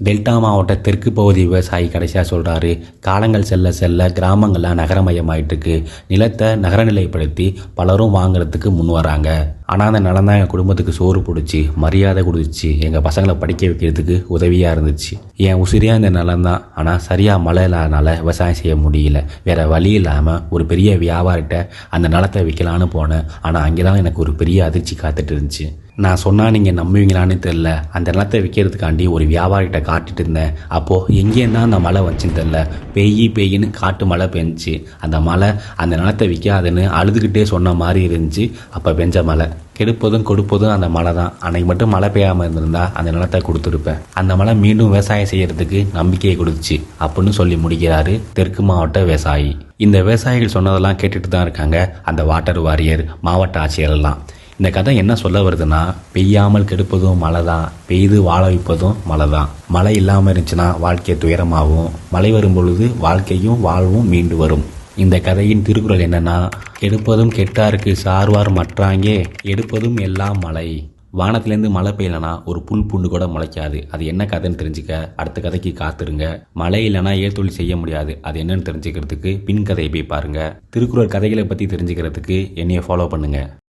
Delta மாவட்ட தெற்கு பகுதி விவசாயி கடைசியாக சொல்கிறாரு காலங்கள் செல்ல செல்ல கிராமங்கள்லாம் நகரமயமாயிட்டுருக்கு நிலத்தை நகரநிலைப்படுத்தி பலரும் வாங்குறதுக்கு முன் வராங்க. ஆனால் அந்த நிலம் தான் எங்கள் குடும்பத்துக்கு சோறு பிடிச்சி மரியாதை கொடுத்துச்சு எங்கள் பசங்களை படிக்க வைக்கிறதுக்கு உதவியாக இருந்துச்சு. என் உசிரியாக இந்த நிலம் தான் ஆனால் சரியாக மழை இல்லாதனால விவசாயம் செய்ய முடியல. வேறு வழி இல்லாமல் ஒரு பெரிய வியாபாரிட்ட அந்த நிலத்தை விற்கலான்னு போனேன். ஆனால் அங்கே தான் எனக்கு ஒரு பெரிய அதிர்ச்சி காத்துட்டு இருந்துச்சு. நான் சொன்னால் நீங்கள் நம்புவீங்களான்னு தெரில அந்த நிலத்தை விற்கிறதுக்காண்டி ஒரு வியாபாரிகிட்ட காட்டிட்டு இருந்தேன். அப்போது எங்கேருந்தா அந்த மழை வந்துச்சுன்னு தெரில பெய்யி பெய்யின்னு காட்டு மழை பெஞ்சிச்சு. அந்த மழை அந்த நிலத்தை விற்காதுன்னு அழுதுகிட்டே சொன்ன மாதிரி இருந்துச்சு. அப்போ பெஞ்ச மழை. கெடுப்பதும் கொடுப்பதும் அந்த மழை தான். அன்னைக்கு மட்டும் மழை பெய்யாமல் இருந்திருந்தா அந்த நிலத்தை கொடுத்துருப்பேன். அந்த மழை மீண்டும் விவசாயம் செய்யறதுக்கு நம்பிக்கையை கொடுத்துச்சு அப்படின்னு சொல்லி முடிக்கிறாரு தெற்கு மாவட்ட விவசாயி. இந்த விவசாயிகள் சொன்னதெல்லாம் கேட்டுட்டு தான் இருக்காங்க. அந்த வாட்டர் வாரியர் மாவட்ட ஆட்சியரெல்லாம் இந்த கதை என்ன சொல்ல வருதுன்னா பெய்யாமல் கெடுப்பதும் மழை தான். பெய்து வாழ வைப்பதும் மழை தான். மழை இல்லாமல் இருந்துச்சுன்னா வாழ்க்கை துயரமாகவும் மழை வரும் பொழுது வாழ்க்கையும் வாழ்வும் மீண்டு வரும். இந்த கதையின் திருக்குறள் என்னன்னா எடுப்பதும் கெட்டாருக்கு சார்வார் மற்றாங்கே எடுப்பதும் எல்லாம் மழை வானத்திலேருந்து மழை பெய்யலனா ஒரு புல் புண்டு கூட முளைக்காது. அது என்ன கதைன்னு தெரிஞ்சுக்க அடுத்த கதைக்கு காத்துருங்க. மழை இல்லைனா ஏழ்தொழில் செய்ய முடியாது. அது என்னன்னு தெரிஞ்சுக்கிறதுக்கு பின் கதையை போய் பாருங்க. திருக்குறள் கதைகளை பற்றி தெரிஞ்சுக்கிறதுக்கு என்னைய ஃபாலோ பண்ணுங்க.